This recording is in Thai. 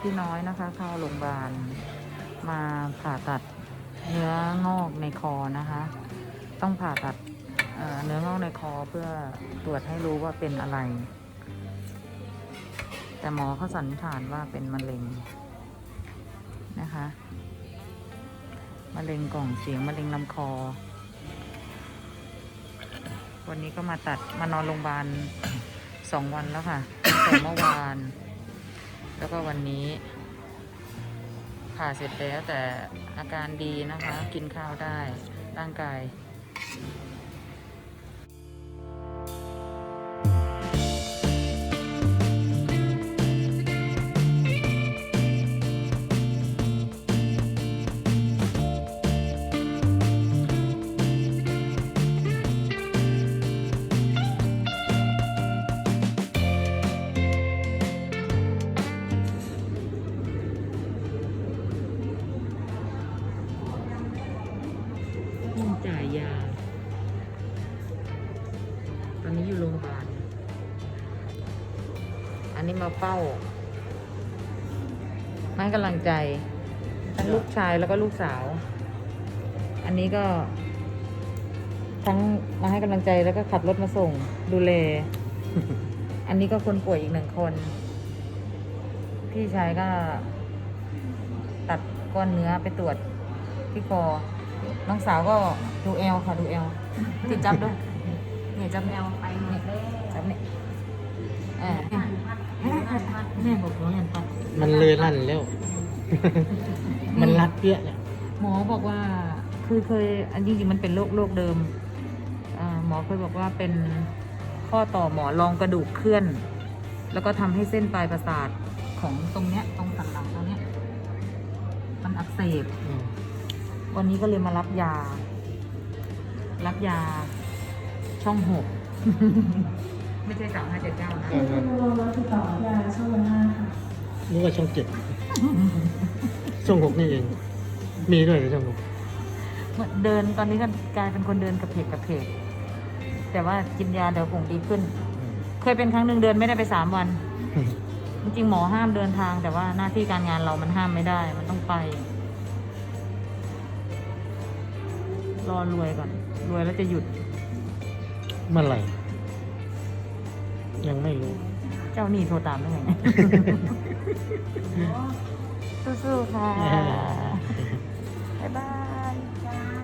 พี่น้อยนะคะ เข้าโรงพยาบาลมาผ่าตัดเนื้องอกในคอนะคะ ต้องผ่าตัดเนื้องอกในคอเพื่อตรวจให้รู้ว่าเป็นอะไร แต่หมอเขาสันนิษฐานว่าเป็นมะเร็งนะคะมะเร็งกล่องเสียงมะเร็งลำคอ วันนี้ก็มาตัดมานอนโรงพยาบาล สองวันแล้วค่ะตั้งแต่เมื่อวาน แล้วก็วันนี้ผ่าเสร็จแล้วแต่อาการดีนะคะ กินข้าวได้ร่างกาย จ่ายยา ตอนนี้อยู่โรงพยาบาล อันนี้มาเฝ้ามาให้กำลังใจทั้งลูกชายแล้วก็ลูกสาว อันนี้ก็ ทั้งมาให้กำลังใจแล้วก็ขับรถมาส่ง ดูแล อันนี้ก็คนป่วยอีกหนึ่งคน พี่ชายก็ ตัดก้อนเนื้อไปตรวจที่คอ น้องสาวก็ดูเอลค่ะดูเอลติดจับด้วยเนี่ยจับเอลไปเนี่ยจับเนี่ยเออแม่บอกว่าเงินปัดมันเลยลั่นแล้ว มันรัดเปี้ยเนี่ยหมอบอกว่าคือเคยอันจริงๆมันเป็นโรคโรคเดิมอ่าหมอเคยบอกว่าเป็นข้อต่อหมอรองกระดูกเคลื่อน แล้วก็ทำให้เส้นปลายประสาทของตรงเนี้ยตรงสันหลังตรงเนี้ยมันอักเสบอืม วันนี้ก็เลยมารับยา รับยาช่องหก ไม่ใช่สามห้าเจ็ดเก้านะเออเป็นโรงรถติดต่อยาช่องวันห้าค่ะ นี่ว่าช่องเจ็ด ช่องหกนี่เอง มีด้วยเหรอช่องหกเดินตอนนี้ก็กลายเป็นคนเดินกระเพกกระเพกแต่ว่ากินยาเดี๋ยวคงดีขึ้นอืมเคยเป็นครั้งหนึ่งเดินไม่ได้ไปสามวัน จริงๆหมอห้ามเดินทาง แต่ว่าหน้าที่การงานเรามันห้ามไม่ได้ มันต้องไป รอรวยก่อน รวยแล้วจะหยุด เมื่อไหร่ ยังไม่รู้ เจ้าหนี้โทรตามได้ไง สู้ๆค่ะ บ๊ายบาย